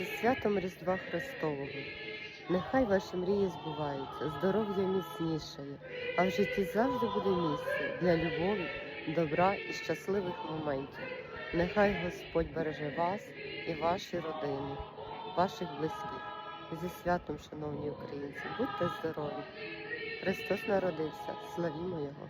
Зі святом Різдва Христового. Нехай ваші мрії збуваються, здоров'я міцнішає, а в житті завжди буде місце для любові, добра і щасливих моментів. Нехай Господь береже вас і ваші родини, ваших близьких. Зі святом, шановні українці, будьте здорові! Христос народився, славімо Його!